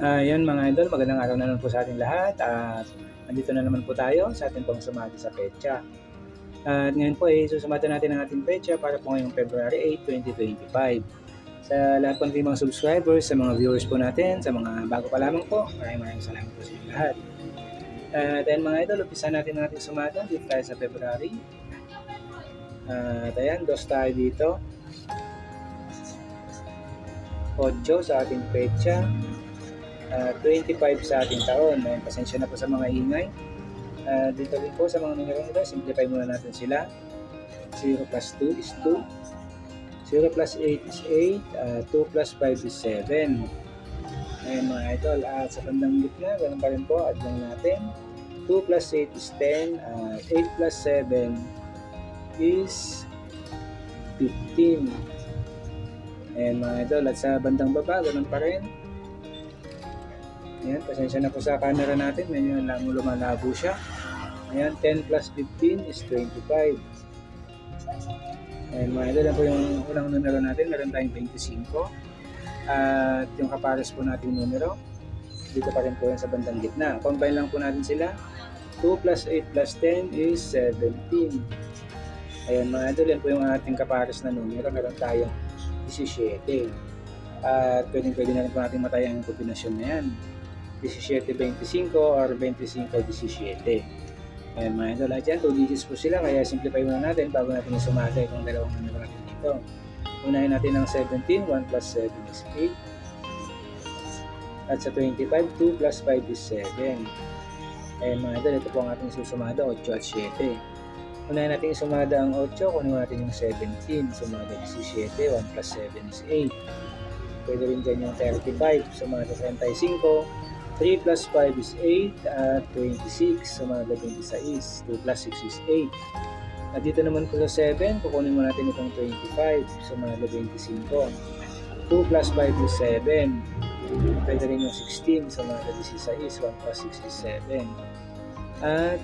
Ayan mga idol, magandang araw na naman po sa ating lahat at andito na naman po tayo sa ating pang sumati sa pecha. At ngayon po ay susumati natin ang ating pecha para po ngayong February 8, 2025. Sa lahat po ng ating mga subscribers, sa mga viewers po natin, sa mga bago pa lamang po, maraming maraming salamat po sa inyo lahat. At ayan mga idol, umpisa natin ang ating sumata dito tayo sa February. At ayan, dos tayo dito. 8 sa ating pecha. Ah, 25 sa ating taon. Ayun, pasensya na po sa mga ingay. Ah, dito rin po sa mga numero nito, simplify muna natin sila. 0 plus 2 is 2. 0 plus 8 is 8. Ah, 2 plus 5 is 7. Ayun mga idol. Ah, sa bandang gitna, ganun pa rin po. Add lang natin. 2 plus 8 is 10. Ah, 8 plus 7 is 15. Ayan mga idol. At sa bandang baba, ganun pa rin. Ayan, pasensya na po sa camera natin. Medyo lang lumalabo siya. Ayan, 10 plus 15 is 25. Ayan mga idol, yan po yung unang numero natin. Meron tayong 25. At yung kapares po nating numero, dito pa rin po yan sa bandang gitna. Combine lang po natin sila. 2 plus 8 plus 10 is 17. Ayan mga idol, yan po yung ating kapares na numero. Meron tayong 17. At pwedeng pwede na rin po natin mataya ang kombinasyon na yan. 17-25 or 25-17. Ayan mga idol, at yan, 2 digits po sila, kaya simplify muna natin bago natin sumata itong dalawang numero natin dito. Unahin natin ang 17, 1 plus 7 is 8. At sa 25, 2 plus 5 is 7. Ayan mga idol, ito po ang ating susumada, 8 at 7. Unahin natin sumada ang 8, kunin natin yung 17, sumada 17, 1 plus 7 is 8. Pwede rin dyan yung 35, sumada 35, 3 plus 5 is 8 at 26 sumada 26 2 plus 6 is 8 at dito naman po sa 7 kukunin mo natin itong 25 sumada 25 2 plus 5 is 7 pwede rin yung 16 sumada 16 1 plus 6 is 7 at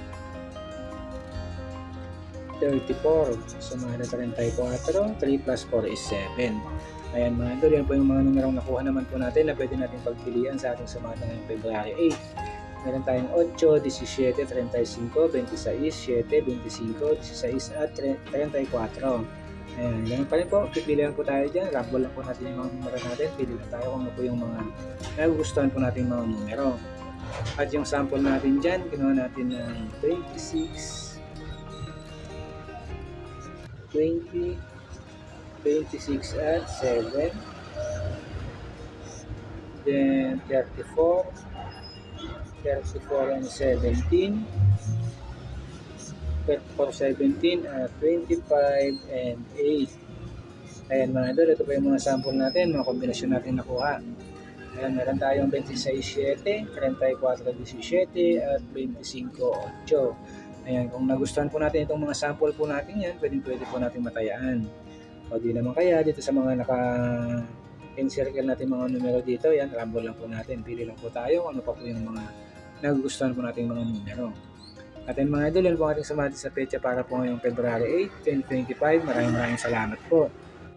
34 sumada 34 3 plus 4 is 7 Ayan mga idol, yan po yung mga numerong nakuha naman po natin na pwede natin pagpilian sa ating sumata ngayong February 8. Meron tayong 8, 17, 35, 26, 7, 25, 16 at 34. Ayan, ganun pa rin po. Pipili lang po tayo dyan. Rumble lang po natin yung mga numero natin. Pili tayo kung ano po yung mga nagugustuhan po natin mga numero. At yung sample natin dyan, ginawa natin ng 26, 20, 26 at 7 then 34 34 and 17 34 17 at 25 and 8 ayan mga idol ito pa yung mga sample natin mga kombinasyon natin nakuha. Ayan meron tayong 26 7 34 17 at 25 8 ayan kung nagustuhan po natin itong mga sample po natin yan pwede pwede po natin matayaan o di naman kaya dito sa mga naka encircle natin mga numero dito, yan, rumble lang po natin. Pili lang po tayo ano pa po yung mga nagugustuhan po nating mga numero. At yan mga idol, yan po ating sumati sa pecha para po ngayong February 8, 2025. Maraming maraming salamat po.